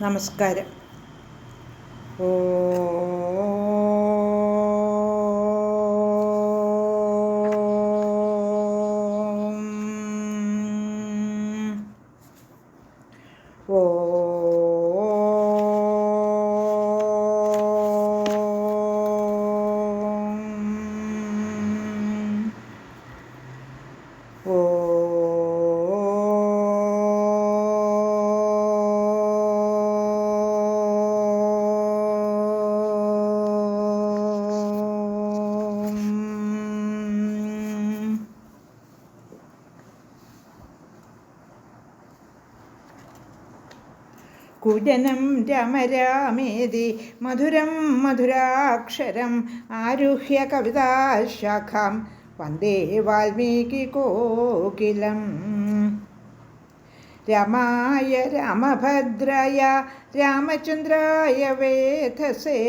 നമസ്കാരം. ഓ കുജനം രമരാമേതി മധുരം മധുരാക്ഷരം ആരുഹ്യ കവിതാശാഖാം വന്ദേ വാൽമീകി കോകിലം രമായ രാമഭദ്രായ രാമചന്ദ്രായ വേധസേ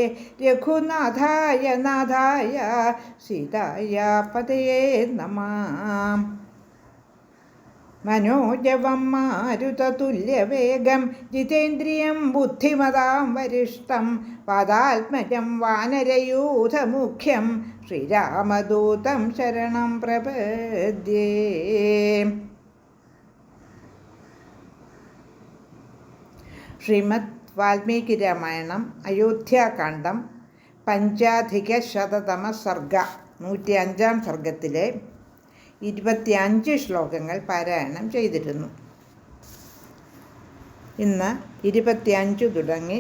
രഘുനാഥായ നാഥായ സീതായ പതയേ നമാം മനോജവം മാരുതതുല്യവേഗം ജിതേന്ദ്രിയം ബുദ്ധിമതാം വരിഷ്ടം പദാത്മജം വാനരയൂഥമുഖ്യം ശ്രീരാമദൂതം ശരണം പ്രപദ്യേ. ശ്രീമദ് വാൽമീകി രാമായണം അയോധ്യാകാന്ഡം പഞ്ചാധിക ശതതമ സർഗ നൂറ്റി അഞ്ചാം സർഗത്തിലെ ഇരുപത്തിയഞ്ച് ശ്ലോകങ്ങൾ പാരായണം ചെയ്തിരുന്നു. ഇന്ന് ഇരുപത്തിയഞ്ച് തുടങ്ങി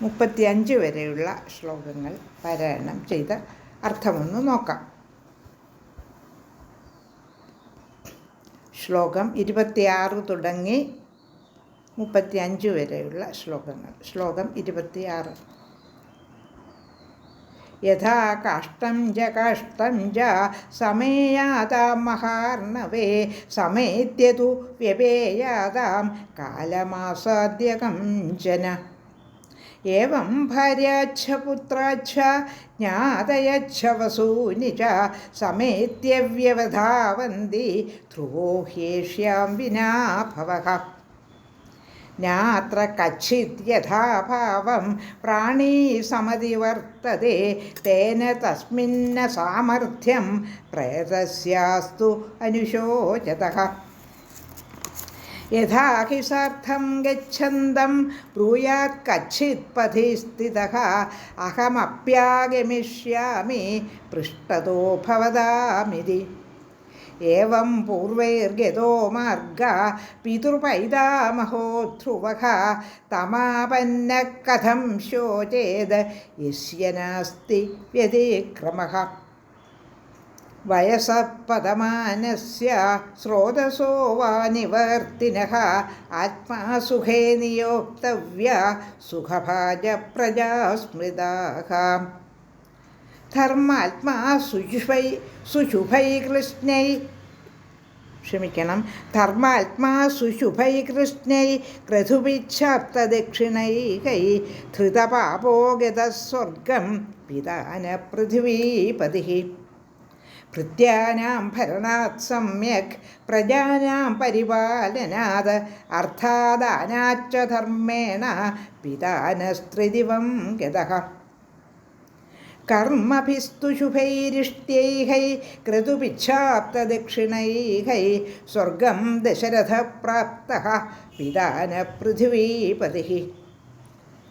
മുപ്പത്തിയഞ്ച് വരെയുള്ള ശ്ലോകങ്ങൾ പാരായണം ചെയ്ത അർത്ഥമൊന്ന് നോക്കാം. ശ്ലോകം ഇരുപത്തിയാറ് തുടങ്ങി മുപ്പത്തിയഞ്ച് വരെയുള്ള ശ്ലോകങ്ങൾ. ശ്ലോകം ഇരുപത്തിയാറ്. യഥാ കാഷ്ടം ജ കാഷ്ടം ജ സമേയാതാം മഹാർണവേ സമേത്യതു വ്യപേയാതാം കാലമാസാദ്യ കഞ്ചന ഏവം ഭാര്യാച്ഛ പുത്രാച്ഛ ജ്ഞാതയച്ഛ വസൂനി ച സമേത്യവ്യവധാവന്തി ധ്രുവോ ഹ്യേഷ്യാം വിനാ ഭവഃ നാത്ര കച്ചിത് യഥാഭാവം. പ്രാണീ സമതി വർത്തതെ തേന തസ്മിന്ന സാമർഥ്യം. പ്രേതസ്യാസ്തു അനുശോചത. യഥാ ഹി സാർത്ഥം ഗച്ഛന്തം. ബ്രൂയാത് കച്ചിത് പഥി സ്ഥിതഃ അഹമപ്യാഗമിഷ്യാമി. പൃഷ്ടതോ ഭവതാമിതി. ഏവം പൂർവൈർഗതോ മാർഗ പിതൃപൈതാമഹോ ധ്രുവഃ തമാപന്ന കഥം ശോചേത് യസ്യ നാസ്തി വ്യതിക്രമഃ വയസപദമാനസ്യ സ്രോതസോ വാ നിവർത്തിനഃ ആത്മാ സുഖേ നിയോക്തവ്യ സുഖഭാജ പ്രജാസ്മൃതാഃ ധർമാത്മാ സുഷുഭൈ സുശുഭൈ കൃഷ്ണൈ. ക്ഷമിക്കണം. ധർമാത്മാ സുശുഭൈ കൃഷ്ണൈ. ക്രതുഭിച്ഛാപ്തദക്ഷിണൈകൈ ധൃതപാപോ ഗതസ്വർഗം പിതാന പൃഥിവീപതി ഭൃത്യാനാം ഭരണാത് സമ്യക്. പ്രജാനാം പരിപാലനാത്. അർത്ഥാദാനാച്ച ധർമ്മേണ. പിതാനസ്ത്രിദിവം ഗതഃ. കർമ്മഭിസ്തു ശുഭൈരിഷ്ട്യൈഹൈ ക്രതുപിച്ഛാപ്തദക്ഷിണൈഹൈ സ്വർഗം ദശരഥപ്രാപ്ത പിതാന പൃഥിവീപതി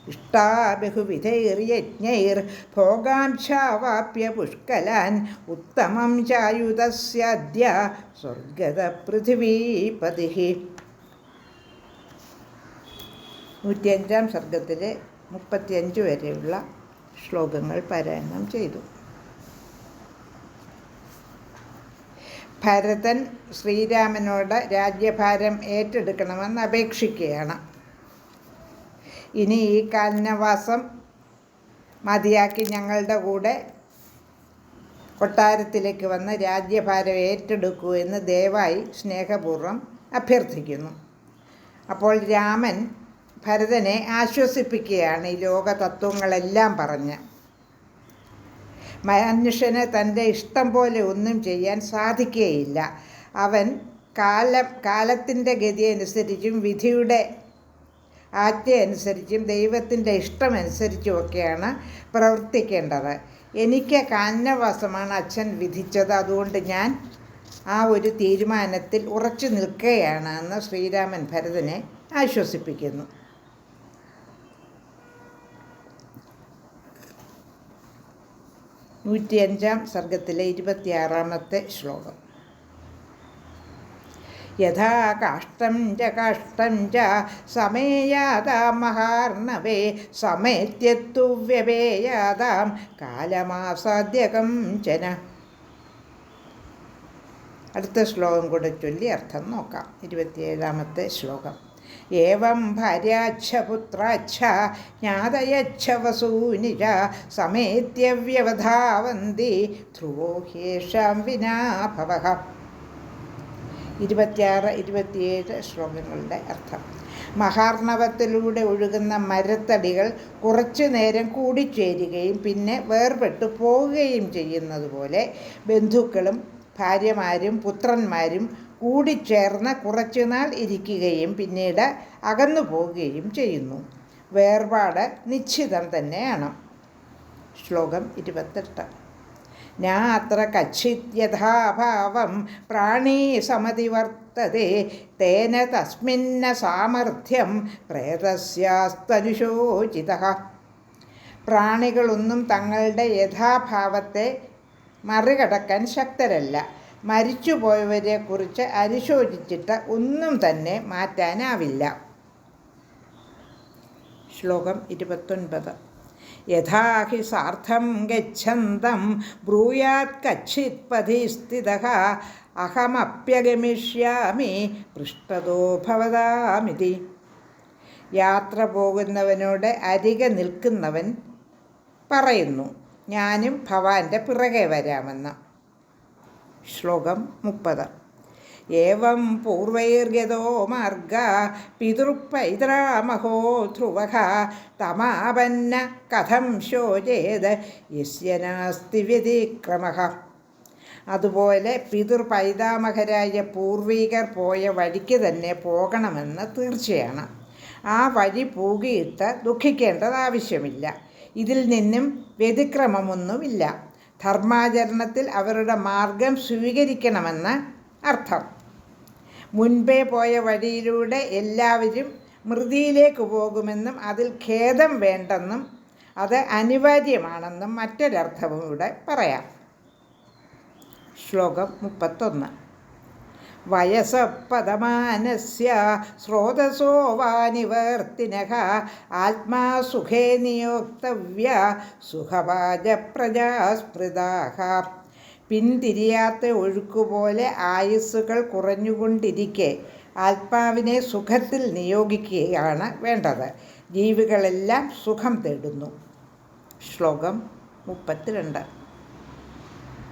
ഇഷ്ടാ ബഹുവിധൈർയജ്ഞൈർ ഭോഗാംശാവാപ്യ പുഷ്കലാൻ ഉത്തമം ചായുധസ്യാദ്യ സ്വർഗത പൃഥിവീപതി നൂറ്റിയഞ്ചാം സർഗത്തിലെ മുപ്പത്തിയഞ്ച് വരെയുള്ള ശ്ലോകങ്ങൾ പാരായണം ചെയ്തു. ഭരതൻ ശ്രീരാമനോട് രാജ്യഭാരം ഏറ്റെടുക്കണമെന്ന് അപേക്ഷിക്കുകയാണ്. ഇനി ഈ കാലനവാസം മതിയാക്കി ഞങ്ങളുടെ കൂടെ കൊട്ടാരത്തിലേക്ക് വന്ന് രാജ്യഭാരം ഏറ്റെടുക്കൂ എന്ന് ദയവായി സ്നേഹപൂർവം അഭ്യർത്ഥിക്കുന്നു. അപ്പോൾ രാമൻ ഭരതനെ ആശ്വസിപ്പിക്കുകയാണ് ഈ ലോക തത്വങ്ങളെല്ലാം പറഞ്ഞ്. മനുഷ്യന് തന്റെ ഇഷ്ടം പോലെ ഒന്നും ചെയ്യാൻ സാധിക്കുകയില്ല അവൻ കാലം കാലത്തിന്റെ ഗതി അനുസരിച്ചും വിധിയുടെ ആജ്ഞ അനുസരിച്ചും ദൈവത്തിന്റെ ഇഷ്ടമനുസരിച്ചുമൊക്കെയാണ് പ്രവർത്തിക്കേണ്ടത്. എനിക്ക് കാഞ്ഞവാസമാണ് അച്ഛൻ വിധിച്ചത്. അതുകൊണ്ട് ഞാൻ ആ ഒരു തീരുമാനത്തിൽ ഉറച്ചു നിൽക്കുകയാണ് എന്ന് ശ്രീരാമൻ ഭരതനെ ആശ്വസിപ്പിക്കുന്നു. നൂറ്റിയഞ്ചാം സർഗത്തിലെ ഇരുപത്തിയാറാമത്തെ ശ്ലോകം. യഥാ കാഷ്ടം ച കാഷ്ടം ച സമേയാതാം മഹാർണവേ സമേത്യത്തു വ്യവേയാതാം കാലമാസാദ്യകം ചന അടുത്ത ശ്ലോകം കൂടെ ചൊല്ലി അർത്ഥം നോക്കാം. ഇരുപത്തിയേഴാമത്തെ ശ്ലോകം. ഏവം ഭാര്യാച്ഛ പുത്രാച്ഛ ജ്ഞാതയച്ഛ വസൂനിര സമേത്യ ധ്രുവോ ഹേഷാം വിനാഭവ ഇരുപത്തിയാറ് ഇരുപത്തിയേഴ് ശ്ലോകങ്ങളുടെ അർത്ഥം. മഹാർണവത്തിലൂടെ ഒഴുകുന്ന മരത്തടികൾ കുറച്ചു നേരം കൂടിച്ചേരുകയും പിന്നെ വേർപെട്ടു പോവുകയും ചെയ്യുന്നതുപോലെ ബന്ധുക്കളും ഭാര്യമാരും പുത്രന്മാരും കൂടിച്ചേർന്ന് കുറച്ചുനാൾ ഇരിക്കുകയും പിന്നീട് അകന്നു പോവുകയും ചെയ്യുന്നു. വേർപാട് നിശ്ചിതം തന്നെയാണ്. ശ്ലോകം ഇരുപത്തെട്ട്. നാത്ര കച്ചിത്യഥാഭാവം പ്രാണീ സമതി വർത്തതെ. തേന തസ്മിന്ന സാമർഥ്യം പ്രേതസ്യാസ്തനുശോചിത. പ്രാണികളൊന്നും തങ്ങളുടെ യഥാഭാവത്തെ മറികടക്കാൻ ശക്തരല്ല. മരിച്ചുപോയവരെക്കുറിച്ച് അനുശോചിച്ചിട്ട് ഒന്നും തന്നെ മാറ്റാനാവില്ല. ശ്ലോകം ഇരുപത്തൊൻപത്. യഥാ ഹി സാർത്ഥം ഗച്ഛന്തം ബ്രൂയാത് കച്ചിത് പതി സ്ഥിത അഹമപ്യഗമിഷ്യാമി പൃഷ്ടതോ ഭവതാമിതി. യാത്ര പോകുന്നവനോട് അരികെ നിൽക്കുന്നവൻ പറയുന്നു ഞാനും ഭവാന്റെ പിറകെ വരാമെന്ന്. ശ്ലോകം മുപ്പത്. ഏവം പൂർവൈർഗതോ മാർഗ പിതൃപൈതൃമഹോ ധ്രുവ തമാപന്ന കഥം ശോചേത് യസ്യ നാസ്തി വ്യതിക്രമ. അതുപോലെ പിതൃപൈതാമഹരായ പൂർവികർ പോയ വഴിക്ക് തന്നെ പോകണമെന്ന് തീർച്ചയാണ്. ആ വഴി പൂകിയിട്ട് ദുഃഖിക്കേണ്ടത് ആവശ്യമില്ല ഇതിൽ നിന്നും വ്യതിക്രമമൊന്നുമില്ല. ധർമാചരണത്തിൽ അവരുടെ മാർഗം സ്വീകരിക്കണമെന്ന് അർത്ഥം. മുൻപേ പോയ വഴിയിലൂടെ എല്ലാവരും മൃതിയിലേക്ക് പോകുമെന്നും അതിൽ ഖേദം വേണ്ടെന്നും അത് അനിവാര്യമാണെന്നും മറ്റൊരർത്ഥവും ഇവിടെ പറയാം. ശ്ലോകം മുപ്പത്തൊന്ന്. വയസപ്പദമാനസ്യ സ്രോതസോ വാ നിവർത്തിന ആത്മാ സുഖേ നിയോക്തവ്യ സുഖവാജ പ്രജാസ്മൃതാഹ പിന്തിരിയാത്ത ഒഴുക്കുപോലെ ആയുസ്സുകൾ കുറഞ്ഞുകൊണ്ടിരിക്കെ ആത്മാവിനെ സുഖത്തിൽ നിയോഗിക്കുകയാണ് വേണ്ടത്. ജീവികളെല്ലാം സുഖം തേടുന്നു. ശ്ലോകം മുപ്പത്തിരണ്ട്.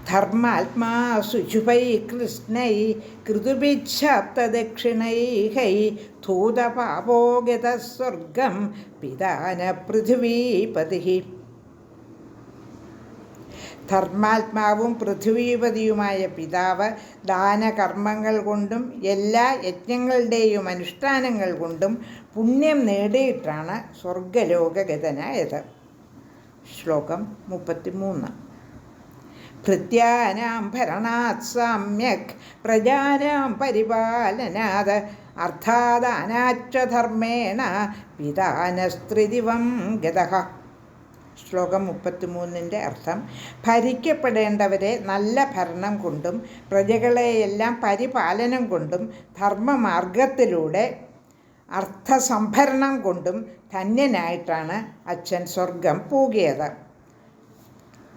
ധർമാത്മാ ശുചുഭൈ കൃഷ്ണൈ കൃതുഭിച്ഛാപ്തദക്ഷിണൈഹൈ ധൂതപാപോഗതസ്വർഗം പിതാന പൃഥിവീപതി ധർമാത്മാവും പൃഥ്വീപതിയുമായ പിതാവ് ദാനകർമ്മങ്ങൾ കൊണ്ടും എല്ലാ യജ്ഞങ്ങളുടെയും അനുഷ്ഠാനങ്ങൾ കൊണ്ടും പുണ്യം നേടിയിട്ടാണ് സ്വർഗലോകഗതനായത്. ശ്ലോകം മുപ്പത്തിമൂന്ന്. ഭൃത്യാനാം ഭരണാത് സമ്യക് പ്രജാനാം പരിപാലനാത് പിതാന പിതാനസ്ത്രിദിവം ഗതഃ. ശ്ലോകം മുപ്പത്തിമൂന്നിന്റെ അർത്ഥം ഭരിക്കപ്പെടേണ്ടവരെ നല്ല ഭരണം കൊണ്ടും പ്രജകളെയെല്ലാം പരിപാലനം കൊണ്ടും ധർമ്മമാർഗത്തിലൂടെ അർത്ഥസംഭരണം കൊണ്ടും ധന്യനായിട്ടാണ് അച്ഛൻ സ്വർഗം പൂകിയത്.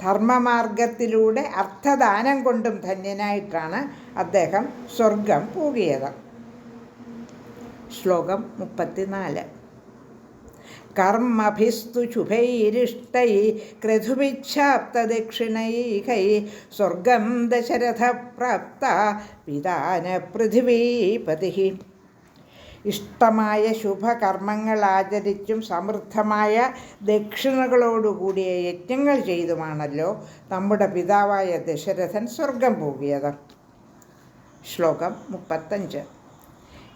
ധർമ്മമാർഗത്തിലൂടെ അർത്ഥദാനം കൊണ്ടും ധന്യനായിട്ടാണ് അദ്ദേഹം സ്വർഗം പൂകിയത്. ശ്ലോകം മുപ്പത്തിനാല്. കർമ്മഭിസ്തു ശുഭൈരിഷ്ടൈ ക്രതുഭിച്ഛാപ്തദക്ഷിണൈഹൈ സ്വർഗം ദശരഥപ്രാപ്ത പിതാന പൃഥിവീപതി ഇഷ്ടമായ ശുഭകർമ്മങ്ങൾ ആചരിച്ചും സമൃദ്ധമായ ദക്ഷിണകളോടുകൂടിയ യജ്ഞങ്ങൾ ചെയ്തുമാണല്ലോ നമ്മുടെ പിതാവായ ദശരഥൻ സ്വർഗം പോകിയത്. ശ്ലോകം മുപ്പത്തഞ്ച്.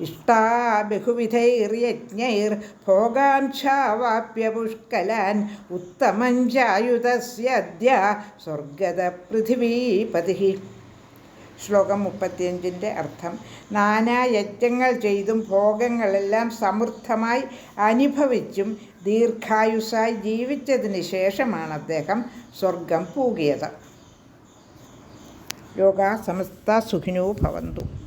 ഇഷ്ടാ ബഹുവിധൈർയജ്ഞൈർ ഭോഗാംശാവാപ്യ പുഷ്കലാൻ ഉത്തമം ചായുധസ്യദ്യ സ്വർഗത പൃഥിവീപതി ശ്ലോകം മുപ്പത്തിയഞ്ചിന്റെ അർത്ഥം. നാനായജ്ഞങ്ങൾ ചെയ്തും ഭോഗങ്ങളെല്ലാം സമൃദ്ധമായി അനുഭവിച്ചും ദീർഘായുസായി ജീവിച്ചതിന് ശേഷമാണ് അദ്ദേഹം സ്വർഗം പൂകിയത്. ലോകാ സമസ്ത സുഖിനോ ഭവന്തു.